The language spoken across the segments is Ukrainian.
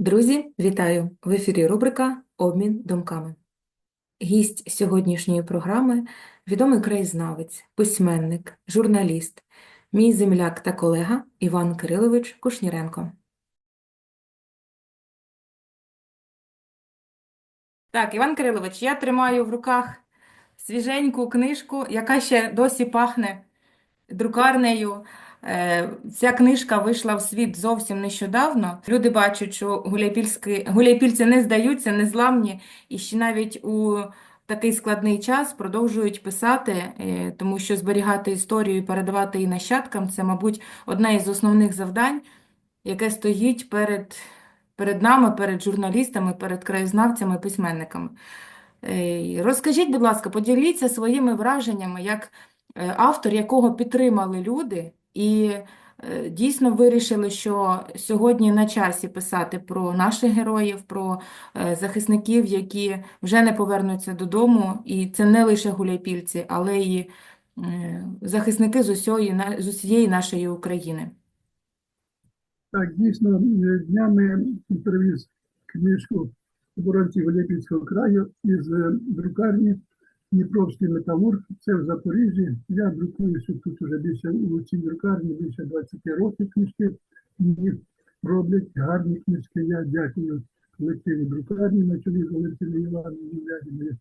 Друзі, вітаю! В ефірі рубрика Обмін думками. Гість сьогоднішньої програми – відомий краєзнавець, письменник, журналіст, мій земляк та колега Іван Кирилович Кушніренко. Так, Іван Кирилович, я тримаю в руках свіженьку книжку, яка ще досі пахне друкарнею. Е, Ця книжка вийшла в світ зовсім нещодавно. Люди бачать, що гуляйпільці не здаються, не зламні, і ще навіть у такий складний час продовжують писати, е, тому що зберігати історію і передавати її нащадкам це, мабуть, одне із основних завдань, яке стоїть перед, перед нами, перед журналістами, перед краєзнавцями, письменниками. Е, Розкажіть, будь ласка, поділіться своїми враженнями, як автор, якого підтримали люди, і е, дійсно вирішили, що сьогодні на часі писати про наших героїв, про е, захисників, які вже не повернуться додому, і це не лише гуляйпільці, але й е, захисники з усієї, з усієї нашої України. Так, дійсно, днями привіз книжку оборонців Голіпільського краю із друкарні Дніпровський металург. Це в Запоріжжі. Я друкуюся тут уже більше у цій друкарні, більше 20 років книжки. Мені роблять гарні книжки. Я дякую колективу друкарні на чолі з Валентиною Івановною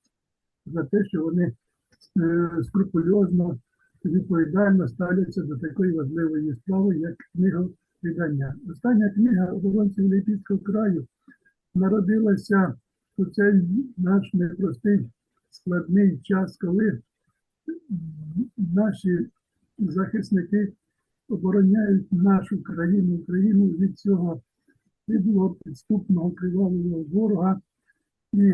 за те, що вони е, скрупульозно, відповідально ставляться до такої важливої справи, як книговидання. Остання книга оборонців Ліпійського краю народилася у цей наш непростий складний час, коли наші захисники обороняють нашу країну, Україну від цього підлого підступного кривавого ворога і,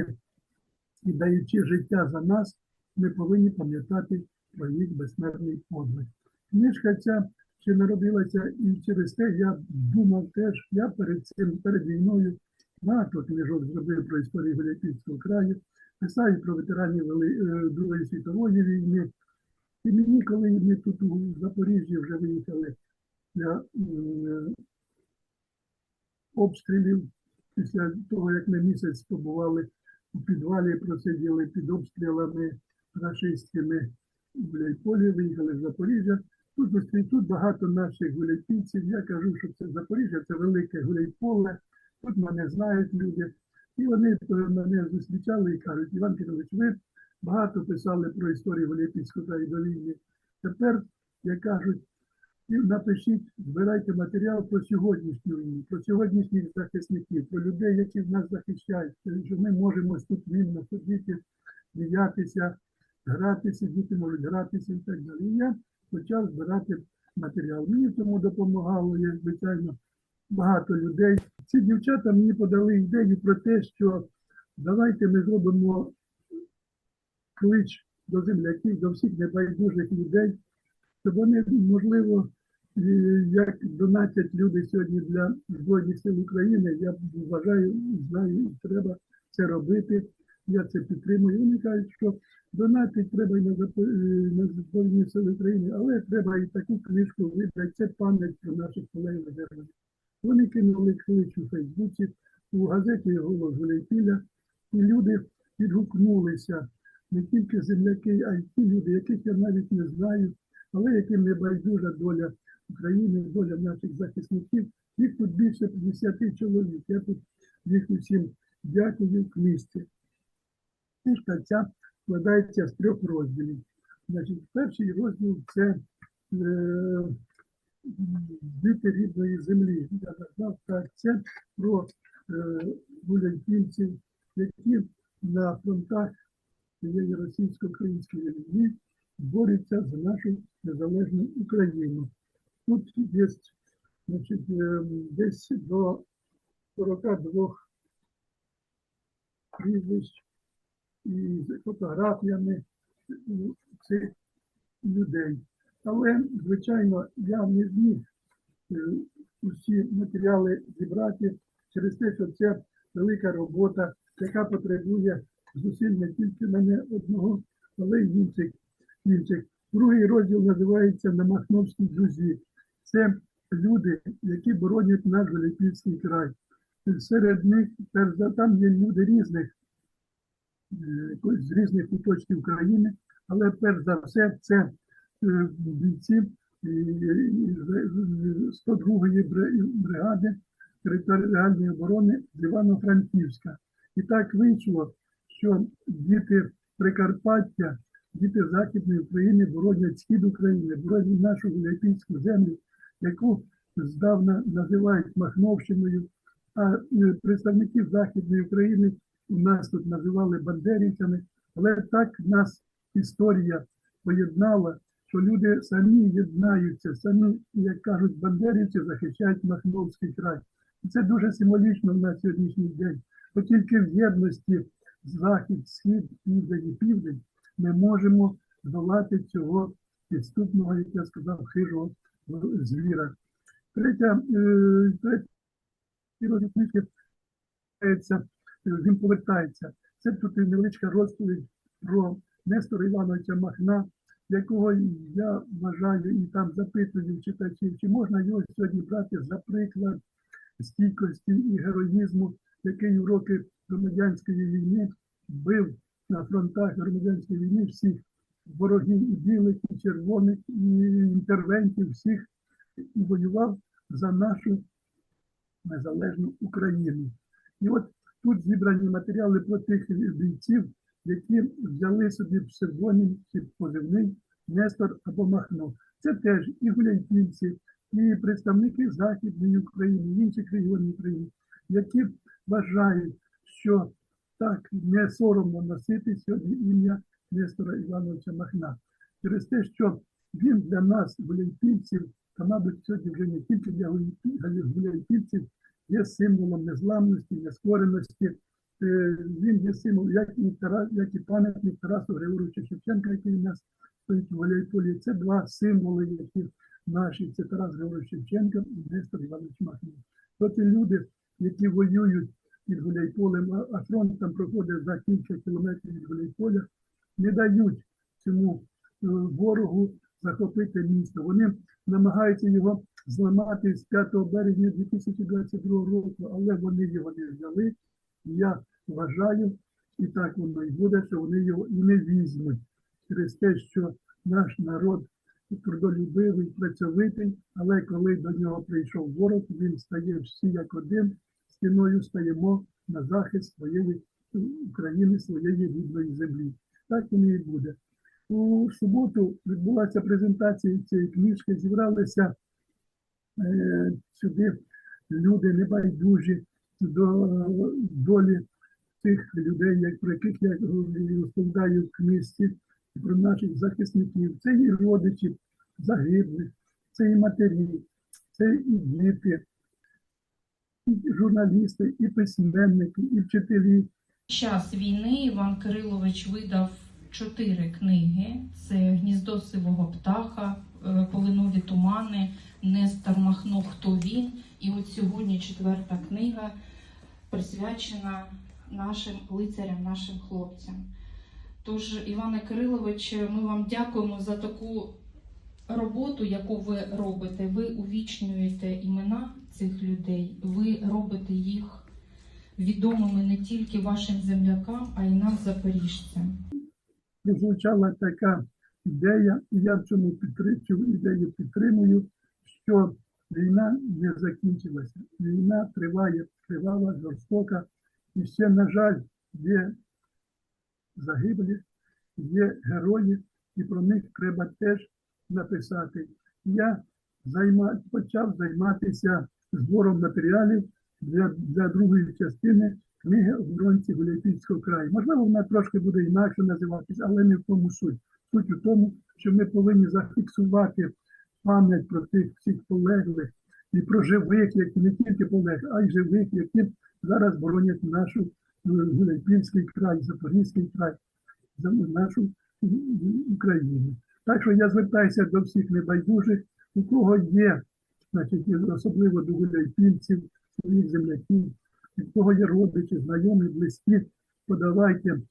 і даючи життя за нас, ми повинні пам'ятати про їх безсмертний подвиг. Книжка ця ще народилася, і через те я думав теж, я перед цим, перед війною багато книжок зробив про історію Голяківського краю, писав і про ветеранів е, Другої світової війни. І мені, коли ми тут у Запоріжжі вже виїхали для обстрілів, після того, як ми місяць побували у підвалі, просиділи під обстрілами рашистськими в Гуляйполі, виїхали з Запоріжжя. Тут, тут багато наших гуляйпільців. Я кажу, що це Запоріжжя, це велике гуляйполе. Тут мене знають люди. І вони мене зустрічали і кажуть, Іван Кирилович, ви багато писали про історію Гуляйпільського краю до війни. Тепер, як кажуть, напишіть, збирайте матеріал про сьогоднішню війну, про сьогоднішніх захисників, про людей, які нас захищають, що ми можемо тут вільно сидіти, сміятися, гратися, діти можуть гратися і так далі. І я почав збирати матеріал. Мені в цьому допомагало, я, звичайно, багато людей. Ці дівчата мені подали ідею про те, що давайте ми зробимо клич до земляків, до всіх небайдужих людей, щоб вони, можливо, як донатять люди сьогодні для Збройних сил України, я вважаю, знаю, треба це робити. Я це підтримую. Вони кажуть, що донатити треба і е, на Збройні сили України, але треба і таку книжку видати. Це пам'ять про наших колег героїв. Вони кинули клич у Фейсбуці, у газеті «Голос Гуляйпіля», і люди відгукнулися не тільки земляки, а й ті люди, яких я навіть не знаю, але яким не байдужа доля України, доля наших захисників. Їх тут більше 50 чоловік. Я тут їх усім дякую в книжці. Книжка ця складається з трьох розділів. Значить, перший розділ це е, діти рідної землі. Я назвав так, це про е, гулянківців, які на фронтах цієї російсько-української війни борються за нашу незалежну Україну. Тут є значить, е, десь до 42 прізвищ і з фотографіями цих людей. Але, звичайно, я не зміг е, усі матеріали зібрати через те, що це велика робота, яка потребує зусиль не тільки мене одного, але й інших. інших. Другий розділ називається На Махновській джузі. Це люди, які боронять наш Голіпільський край. серед них там є люди різних е, з різних куточків України, але перш за все це е, бійці з 102-ї бригади територіальної оборони з Івано-Франківська. І так вийшло, що діти Прикарпаття, діти Західної України боронять схід України, боронять нашу Гуляйпільську землю, яку здавна називають Махновщиною, а е, представників Західної України у нас тут називали бандерівцями, але так нас історія поєднала, що люди самі єднаються, самі, як кажуть, бандерівці захищають Махновський край. І це дуже символічно на сьогоднішній день. Бо тільки в єдності захід, схід, південь і південь ми можемо здолати цього підступного, як я сказав, хижого звіра. Третя, е, розділ книжки е, він повертається. Це тут невеличка розповідь про Нестора Івановича Махна, якого я вважаю і там запитую читачів, чи можна його сьогодні брати за приклад стійкості і героїзму, який у роки громадянської війни бив на фронтах громадянської війни всіх ворогів і білих, і червоних, і інтервентів, всіх і воював за нашу незалежну Україну. І от тут зібрані матеріали про тих бійців, які взяли собі псевдонім чи позивний Нестор або Махно. Це теж і гуляйпільці, і представники Західної України, інших регіонів України, які вважають, що так не соромно носити сьогодні ім'я Нестора Івановича Махна. Через те, що він для нас, гуляйпільців, та, мабуть, сьогодні вже не тільки для гуляй- є символом незламності, нескореності. Е, Він є символ, як і, Тарас, як і пам'ятник Тарасу Григоровича Шевченка, який у нас стоїть у Гуляйполі. Це два символи, які наші, це Тарас Григорович Шевченко і Нестор Іванович Махнів. То ці люди, які воюють під Гуляйполем, а- фронт там проходить за кілька кілометрів від Гуляйполя, не дають цьому е, ворогу захопити місто. Вони намагаються його зламати з 5 березня 2022 року, але вони його не взяли. Я вважаю, і так воно і буде, що вони його і не візьмуть через те, що наш народ трудолюбивий, працьовитий, але коли до нього прийшов ворог, він стає всі як один, стіною стаємо на захист своєї е, України, своєї рідної землі. Так воно і буде. У суботу відбулася презентація цієї книжки, зібралися е, сюди люди небайдужі до долі тих людей, про яких я розповідаю в книжці, про наших захисників. Це і родичі загиблих, це і матері, це і діти, і журналісти, і письменники, і вчителі, час війни Іван Кирилович видав чотири книги: це Гніздо сивого птаха, е, Полинові тумани, Нестор Махно, Хто він? І от сьогодні четверта книга присвячена нашим лицарям, нашим хлопцям. Тож, Іване Кирилович, ми вам дякуємо за таку роботу, яку ви робите. Ви увічнюєте імена цих людей, ви робите їх відомими не тільки вашим землякам, а й нам, запоріжцям. прозвучала така ідея, і я в цьому підтри- цю ідею підтримую, що війна не закінчилася. Війна триває, тривала, жорстока, і ще, на жаль, є загиблі, є герої, і про них треба теж написати. Я займа, почав займатися збором матеріалів для, для другої частини книги оборонці Гуляйпільського краю. Можливо, вона трошки буде інакше називатися, але не в тому суть. Суть у тому, що ми повинні зафіксувати пам'ять про тих всіх полеглих і про живих, які не тільки полеглих, а й живих, які зараз боронять нашу Гуляйпільський край, Запорізький край, за нашу Україну. Так що я звертаюся до всіх небайдужих, у кого є, значить, особливо до гуляйпільців, своїх земляків, у кого є родичі, знайомі, близькі, подавайте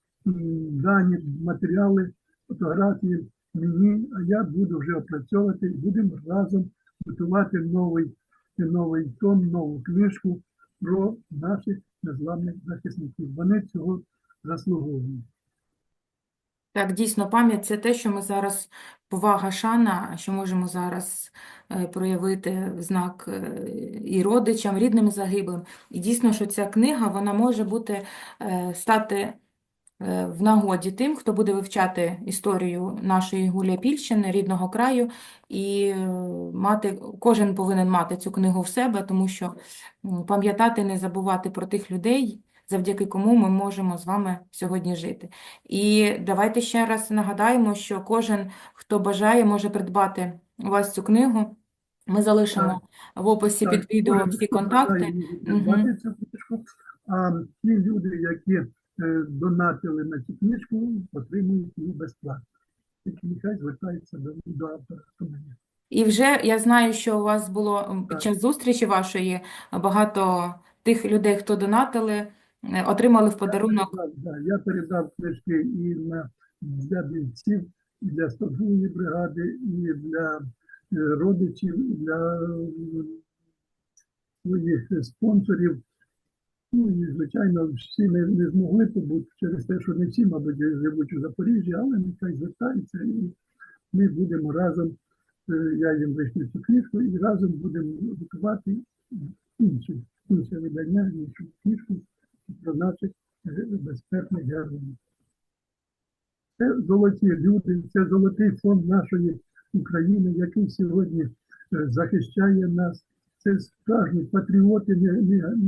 дані матеріали, фотографії мені, а я буду вже опрацьовувати будемо разом готувати новий, новий том, нову книжку про наших незламних захисників. Вони цього заслуговують. Так, дійсно, пам'ять це те, що ми зараз, повага, шана, що можемо зараз е, проявити в знак е, і родичам, рідним загиблим. І дійсно, що ця книга, вона може бути, е, стати в нагоді тим, хто буде вивчати історію нашої Гуляйпільщини, рідного краю, і е, мати, кожен повинен мати цю книгу в себе, тому що пам'ятати, не забувати про тих людей, завдяки кому ми можемо з вами сьогодні жити. І давайте ще раз нагадаємо, що кожен, хто бажає, може придбати у вас цю книгу. Ми залишимо в описі Так, під відео всі контакти. А ті люди, які е, донатили на цю книжку, отримують її безплатно. Тільки нехай звертаються до, до автора. І вже я знаю, що у вас було під час зустрічі вашої багато тих людей, хто донатили, е, отримали в подарунок. Я передав, да, я передав книжки і на, для бійців, і для 102-ї бригади, і для е, родичів, і для е, своїх спонсорів. Ну і, звичайно, всі не, не змогли побути через те, що не всі, мабуть, живуть у Запоріжжі, але нехай звертаються, і ми будемо разом, е, я їм вийшли цю книжку, і разом будемо готувати іншу, інше видання, іншу книжку про наших е, безпечних героїв. Це золоті люди, це золотий фонд нашої України, який сьогодні е, захищає нас. Це справжні патріоти,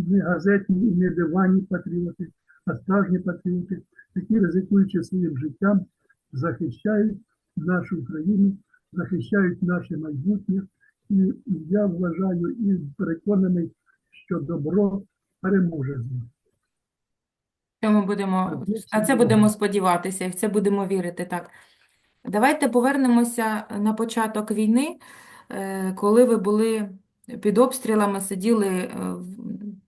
не, газетні і не диванні патріоти, а справжні патріоти, які, ризикуючи своїм життям, захищають нашу Україну, захищають наше майбутнє. І я вважаю і переконаний, що добро переможе з ним. Ми будемо, на це будемо сподіватися і в це будемо вірити. Так. Давайте повернемося на початок війни, е, коли ви були під обстрілами, сиділи е,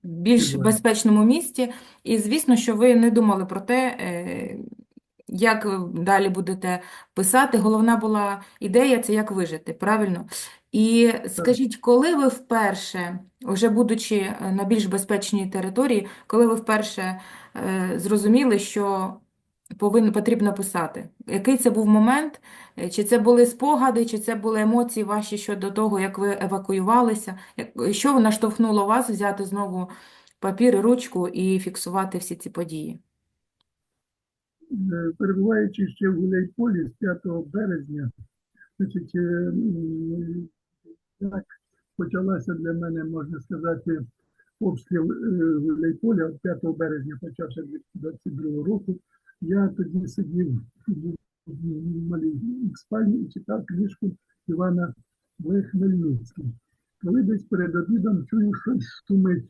в більш безпечному місці, і звісно, що ви не думали про те, е, як далі будете писати. Головна була ідея це як вижити, правильно? І скажіть, коли ви вперше, вже будучи е, на більш безпечній території, коли ви вперше зрозуміли, що повинно потрібно писати? Який це був момент? Е, Чи це були спогади, чи це були емоції ваші щодо того, як ви евакуювалися? Що наштовхнуло вас взяти знову папір і ручку і фіксувати всі ці події? Е, перебуваючи ще в Гуляйполі з 5 березня, значить, е, так почалася для мене, можна сказати, обстріл Гуляйполя 5 березня почався 2022 року. Я тоді сидів в малій спальні і читав книжку Івана В. Хмельницького. Коли десь перед обідом чую, щось шумить.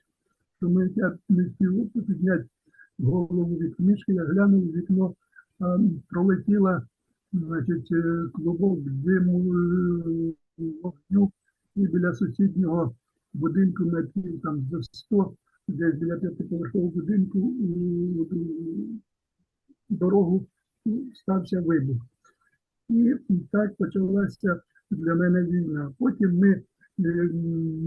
Шумить, я не встиг підняти голову від книжки, я глянув у вікно, а, пролетіла значить, е, клубок диму е, вогню і біля сусіднього будинку метрів там за 100, десь біля п'ятиповерхового будинку дорогу стався вибух. І так почалася для мене війна. Потім ми е,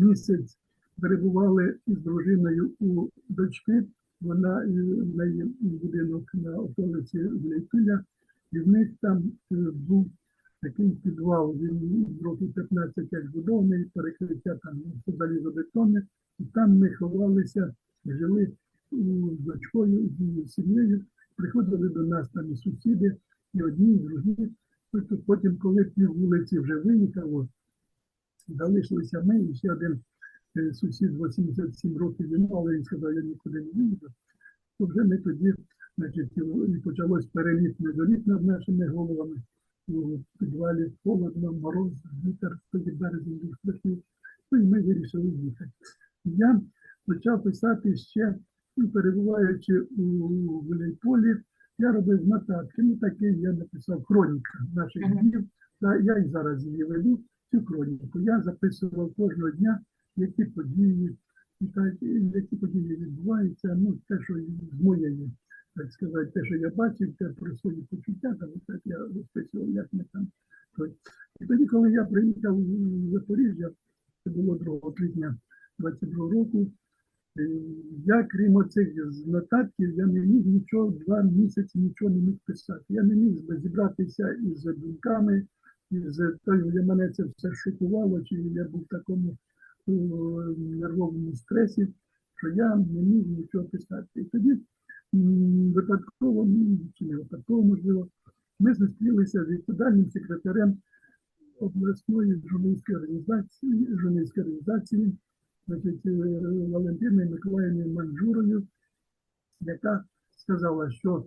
місяць перебували із дружиною у дочки. Вона е, в неї будинок на околиці Гуляйпіля, і в них там е, був такий підвал. Він років 15 як збудований, перекриття там залізобетонне, і там ми ховалися, жили з дочкою, з її сім'єю. Приходили до нас там і сусіди, і одні, і другі. Тобто Потім, коли пів вулиці вже виїхало, залишилися ми і ще один е, сусід 87 років йому, але він сказав, я нікуди не виїду. То вже ми тоді, значить, і почалось переліт недоліт над нашими головами. У підвалі холодно, мороз, вітер, тоді березень був страшний. Ну і ми вирішили їхати. Я почав писати ще, перебуваючи у Гуляйполі, я робив нотатки. Ну, такий я написав хроніка наших днів. Та я і зараз її веду, цю хроніку. Я записував кожного дня, які події, і так, які події відбуваються. Ну, те, що з моєї, так сказати, те, що я бачив, те про свої почуття, там, так я розписував, як ми там. І тоді, коли я приїхав в Запоріжжя, це було 2 квітня 22 року, Я, крім оцих нотатків, я не міг нічого, два місяці нічого не міг писати. Я не міг зібратися із думками, із тою, мене це все шокувало, чи я був в такому о, нервовому стресі, що я не міг нічого писати. І тоді випадково, чи не випадково, можливо, ми зустрілися з відповідальним секретарем обласної журналістської організації, журналістської організації значить, е, Валентиною Миколаївною Манджурою, яка сказала, що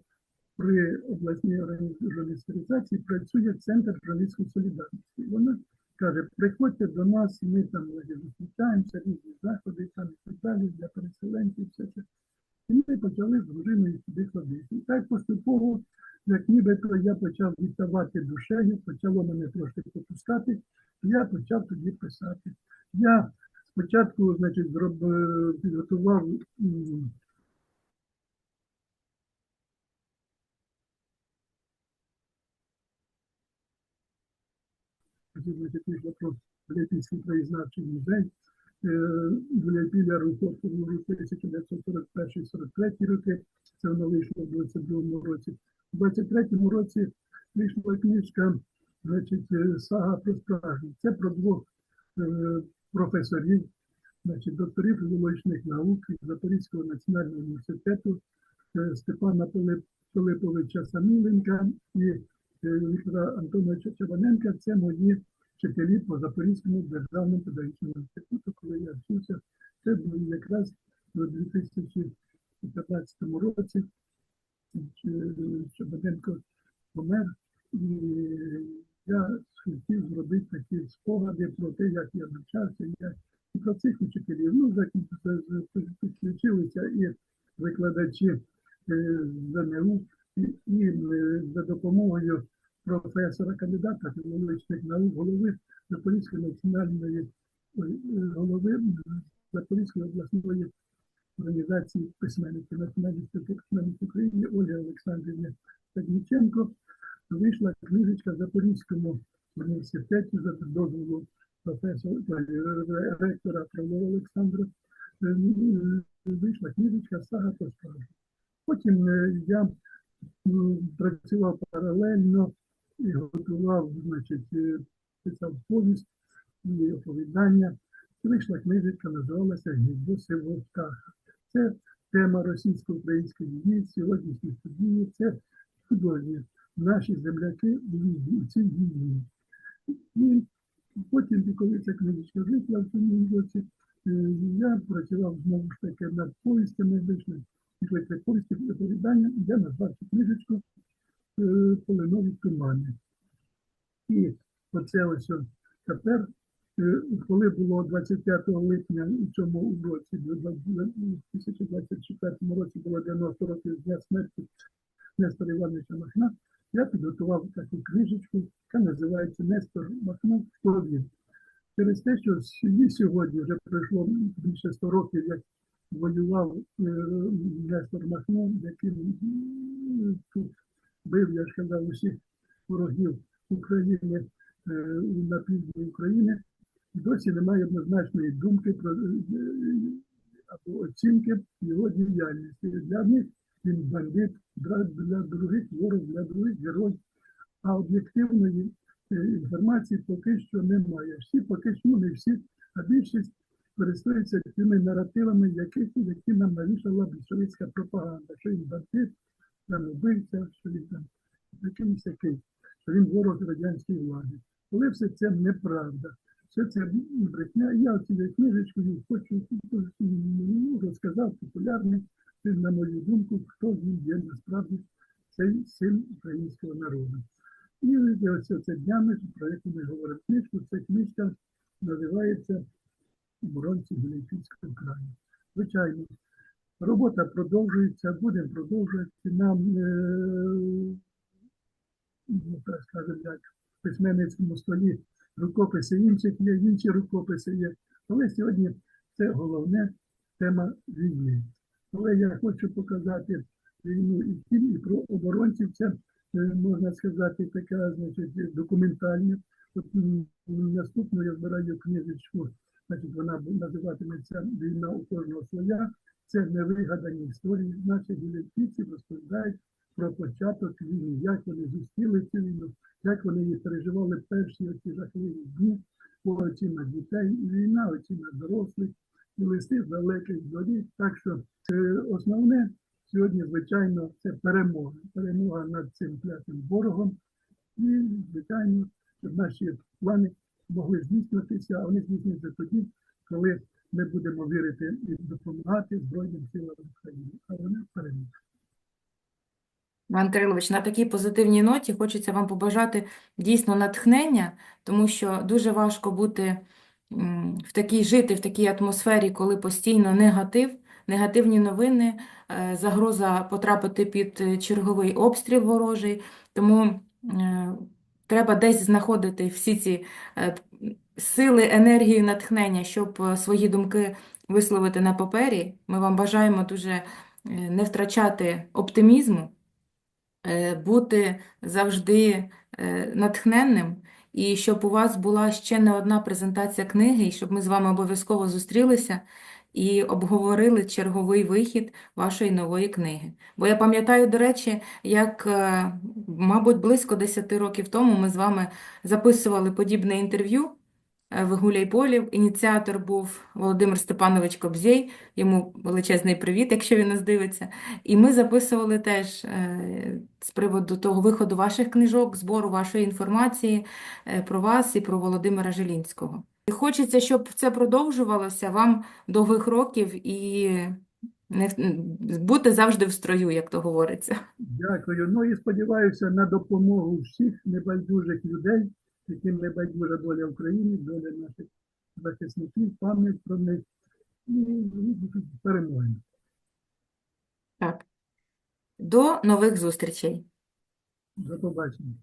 при обласній журналістській працює центр журналістської солідарності. Вона каже, приходьте до нас, ми там зустрічаємося, різні заходи там і так далі для переселенців, все це. І ми почали з дружиною туди ходити. І так поступово, як нібито я почав відставати душею, почало мене трошки попускати, я почав тоді писати. Я спочатку, значить, зроб... е, підготував м, значить, вийшло про Галятинський краєзнавчий музей. Гуляйпіля Руховського 1941-43 роки. Це воно вийшло в 22-му році. У 23-му році вийшла книжка, значить, е, сага про справжнє. Це про двох е, професорів, значить, докторів філологічних наук із Запорізького національного університету е, Степана Пилиповича Саміленка і е, Віктора Антоновича Чабаненка. Це мої вчителі по Запорізькому державному педагогічному інституту, коли я вчився. Це було якраз у 2015 році. Ч- Чабаненко помер, і я хотів зробити такі спогади про те, як я навчався, як і про цих учителів. Ну, підключилися і викладачі е, ЗНУ, і, і е, за допомогою професора, кандидата філологічних наук, голови Запорізької національної е, голови Запорізької обласної організації письменників Національної письменників України Ольги Олександрівни Тагніченко вийшла книжечка в Запорізькому університеті за дозволу професора е, ректора Павлова Олександра. Е, е, Вийшла книжечка Сага про справу. Потім я працював паралельно і готував, значить, писав повість і оповідання. Вийшла книжечка, називалася Гніздо сивого птаха. Це тема російсько-української війни, сьогоднішні події, це художні наші земляки у у цій війні. І потім, коли ця книжечка вийшла в цьому році, е, я працював знову ж таки над повістями, вийшли три повісті оповідання, я назвав цю книжечку е, Полинові тумани. І оце ось тепер, е, коли було 25 липня у цьому році, у 2024 році було 90 років дня смерті Нестора Івановича Махна, я підготував таку книжечку, яка називається Нестор Махно «Хто він?». Через те, що сьогодні вже пройшло більше 100 років, як воював е, Нестор Махно, який тут бив, я ж казав, усіх ворогів України е, на півдні України, досі немає однозначної думки про е, або оцінки його діяльності. Для них він бандит, для других ворог, для других герой. А об'єктивної е, інформації поки що немає. Всі поки що, ну не всі, а більшість користуються тими наративами, які, які нам навішала більшовицька пропаганда, що він бандит, там убивця, що він там якимось який, що він ворог радянської влади. Але все це неправда. Все це брехня. Я цією книжечкою хочу ну, розказав популярний, на мою думку, хто він є насправді цей син українського народу. І ось це днями, про яку ми говоримо книжку, ця книжка називається Оборонці Гуляйпільського краю. Звичайно, робота продовжується, будемо продовжувати. Нам, е, ну, так скажемо, як в письменницькому столі рукописи інших є, інші рукописи є. Але сьогодні це головне тема війни. Але я хочу показати війну і фільм, і про оборонців. Це е, можна сказати, така значить, документальна. От наступну я збираю книжечку значить вона називатиметься Війна у кожного своя. Це невигадані історії. Наші гілянківці розповідають про початок війни, як вони зустріли цю війну, як вони її переживали перші оці жахливі дні, очима дітей, і війна очима дорослих, і листи з далеких доріг. Так що е, основне сьогодні, звичайно, це перемога. Перемога над цим клятим ворогом. І, звичайно, щоб наші плани могли здійснитися, а вони здійснюються тоді, коли ми будемо вірити і допомагати Збройним силам України. А вони переможуть. Іван Кирилович, на такій позитивній ноті хочеться вам побажати дійсно натхнення, тому що дуже важко бути в такій жити в такій атмосфері, коли постійно негатив, негативні новини, е, загроза потрапити під е, черговий обстріл ворожий. Тому е, треба десь знаходити всі ці сили, енергію, натхнення, щоб свої думки висловити на папері. Ми вам бажаємо дуже не втрачати оптимізму бути завжди натхненним, і щоб у вас була ще не одна презентація книги, і щоб ми з вами обов'язково зустрілися і обговорили черговий вихід вашої нової книги. Бо я пам'ятаю, до речі, як, е, мабуть, близько 10 років тому ми з вами записували подібне інтерв'ю е, в Гуляйполі. Ініціатор був Володимир Степанович Кобзєй, йому величезний привіт, якщо він нас дивиться. І ми записували теж е, з приводу того виходу ваших книжок, збору вашої інформації е, про вас і про Володимира Жилінського. Хочеться, щоб це продовжувалося вам довгих років і не бути завжди в строю, як то говориться. Дякую. Ну і сподіваюся на допомогу всіх небайдужих людей, яким не небайдужа доля України, доля наших захисників, пам'ять про них і перемоги. Так. До нових зустрічей. До побачення.